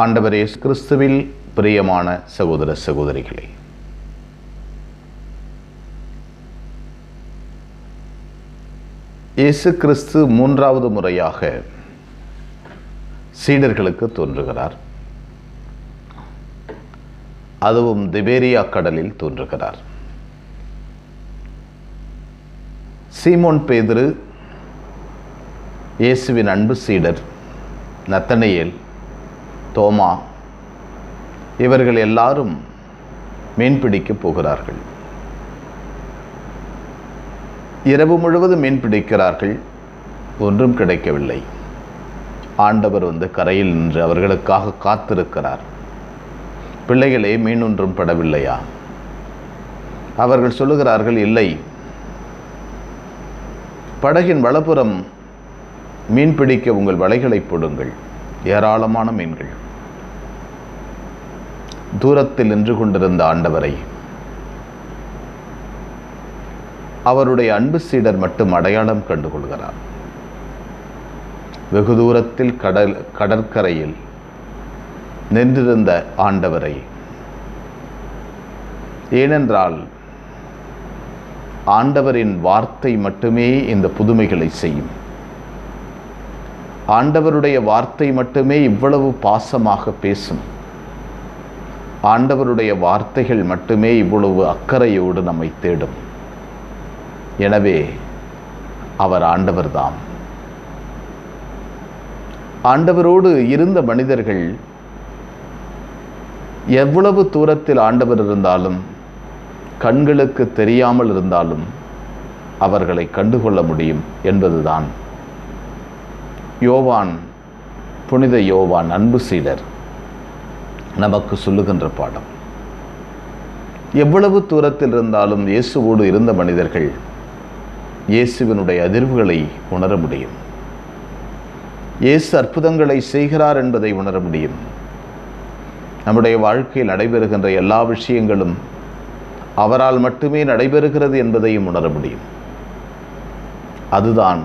ஆண்டவர் இயேசு கிறிஸ்துவில் பிரியமான சகோதர சகோதரிகளே இயேசு கிறிஸ்து மூன்றாவது முறையாக சீடர்களுக்கு தோன்றுகிறார். அதுவும் திபேரியா கடலில் தோன்றுகிறார். சீமோன் பேதுரு இயேசுவின் அன்பு சீடர் நத்தனையேல் தோமா? இவர்கள் எல்லாரும் மீன்பிடிக்க போகிறார்கள். இரவு முழுவதும் மீன் பிடிக்கிறார்கள் ஒன்றும் கிடைக்கவில்லை. ஆண்டவர் வந்து கரையில் நின்று அவர்களுக்காக காத்திருக்கிறார். பிள்ளைகளே மீன் ஒன்றும் படவில்லையா? அவர்கள் சொல்லுகிறார்கள் இல்லை. படகின் வலப்புறம் மீன் பிடிக்க உங்கள் வலைகளை போடுங்கள். ஏராளமான மீன்கள். தூரத்தில் நின்று கொண்டிருந்த ஆண்டவரை. அவருடைய அன்பு சீடர் மட்டும் அடையாளம் கண்டுகொள்கிறார் வெகு தூரத்தில் கடல் கடற்கரையில் நின்றிருந்த ஆண்டவரை. ஏனென்றால் ஆண்டவரின் வார்த்தை மட்டுமே இந்த புதுமைகளை செய்யும். ஆண்டவருடைய வார்த்தை மட்டுமே இவ்வளவு பாசமாக பேசும். ஆண்டவருடைய வார்த்தைகள் மட்டுமே இவ்வளவு அக்கறையோடு நம்மை தேடும். எனவே அவர் ஆண்டவர்தாம். ஆண்டவரோடு இருந்த மனிதர்கள் எவ்வளவு தூரத்தில் ஆண்டவர் இருந்தாலும் கண்களுக்கு தெரியாமல் இருந்தாலும் அவர்களை கண்டுகொள்ள முடியும் என்பதுதான். யோவான் புனித யோவான் அன்பு சீடர். நமக்கு சொல்லுகின்ற பாடம். எவ்வளவு தூரத்தில் இருந்தாலும் இயேசுவோடு இருந்த மனிதர்கள் இயேசுவினுடைய அதிர்வுகளை உணர முடியும். இயேசு அற்புதங்களை செய்கிறார் என்பதை உணர முடியும். நம்முடைய வாழ்க்கையில் நடைபெறுகின்ற எல்லா விஷயங்களும் அவரால் மட்டுமே நடைபெறுகிறது என்பதையும் உணர முடியும். அதுதான்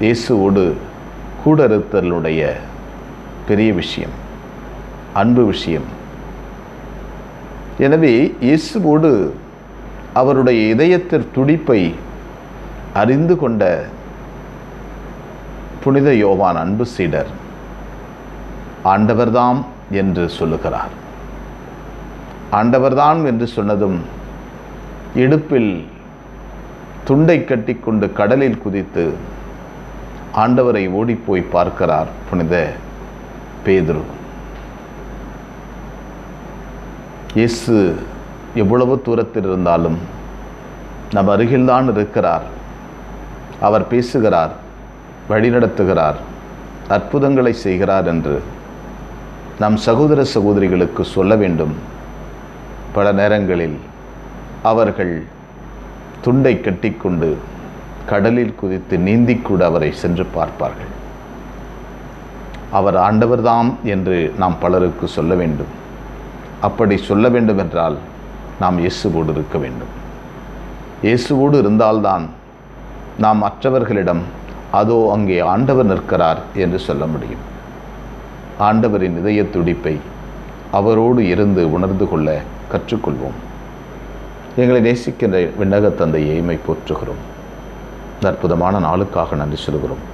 இயேசுவோடு கூட இருத்தலுடைய பெரிய விஷயம். அன்பு விஷயம். எனவே இயேசுவோடு அவருடைய இதயத்தின் துடிப்பை அறிந்து கொண்ட புனித யோவான் அன்பு சீடர் ஆண்டவர்தாம் என்று சொல்லுகிறார். ஆண்டவர்தான் என்று சொன்னதும் இடுப்பில் துண்டை கட்டிக்கொண்டு கடலில் குதித்து ஆண்டவரை ஓடிப்போய் பார்க்கிறார் புனித பேதுரு. இயேசு எவ்வளவு தூரத்தில் இருந்தாலும் நம் அருகில்தான் இருக்கிறார். அவர் பேசுகிறார் வழிநடத்துகிறார் அற்புதங்களை செய்கிறார் என்று நம் சகோதர சகோதரிகளுக்கு சொல்ல வேண்டும். பல நேரங்களில் அவர்கள் துண்டை கட்டிக்கொண்டு கடலில் குதித்து நீந்திக்கூட அவரை சென்று பார்ப்பார்கள். அவர் ஆண்டவர்தாம் என்று நாம் பலருக்கு சொல்ல வேண்டும். அப்படி சொல்ல வேண்டும் என்றால் நாம் இயேசுவோடு இருக்க வேண்டும். இயேசுவோடு இருந்தால்தான் நாம் மற்றவர்களிடம் அதோ அங்கே ஆண்டவர் நிற்கிறார் என்று சொல்ல முடியும். ஆண்டவரின் இதய துடிப்பை அவரோடு இருந்து உணர்ந்து கொள்ள கற்றுக்கொள்வோம். எங்களை நேசிக்கின்ற விண்ணக தந்தையை எய்மை போற்றுகிறோம். அற்புதமான நாளுக்காக நன்றி சொல்கிறோம்.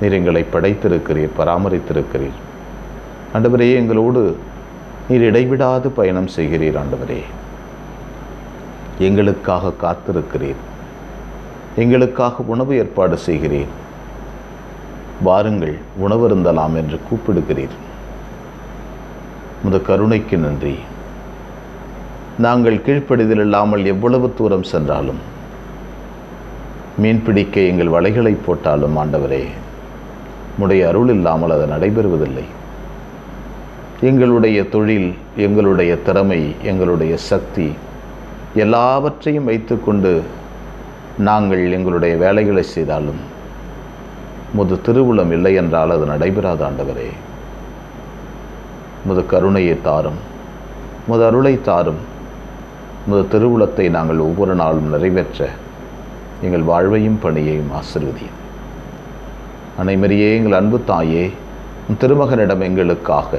நீர் எங்களை படைத்திருக்கிறீர் பராமரித்திருக்கிறீர். ஆண்டவரையே எங்களோடு நீர் இடைவிடாது பயணம் செய்கிறீர் ஆண்டவரே. எங்களுக்காக காத்திருக்கிறீர். எங்களுக்காக உணவு ஏற்பாடு செய்கிறீர். வாருங்கள் உணவருந்தலாம் என்று கூப்பிடுகிறீர். முத கருணைக்கு நன்றி. நாங்கள் கீழ்ப்படிதல் இல்லாமல் எவ்வளவு தூரம் சென்றாலும் மீன்பிடிக்க எங்கள் வலைகளை போட்டாலும் ஆண்டவரே உடைய அருள் இல்லாமல் அது நடைபெறுவதில்லை. எங்களுடைய தொழில் எங்களுடைய திறமை எங்களுடைய சக்தி எல்லாவற்றையும் வைத்துக்கொண்டு நாங்கள் எங்களுடைய வேலைகளை செய்தாலும் முது திருவுளம் இல்லை என்றால் அது நடைபெறாத ஆண்டவரே. முது கருணையை தாரும் முது அருளை தாரும் முது திருவுளத்தை நாங்கள் ஒவ்வொரு நாளும் நிறைவேற்ற எங்கள் வாழ்வையும் பணியையும் ஆசிர்வதியும். அனைமரியே எங்கள் அன்பு தாயே திருமகனிடம் எங்களுக்காக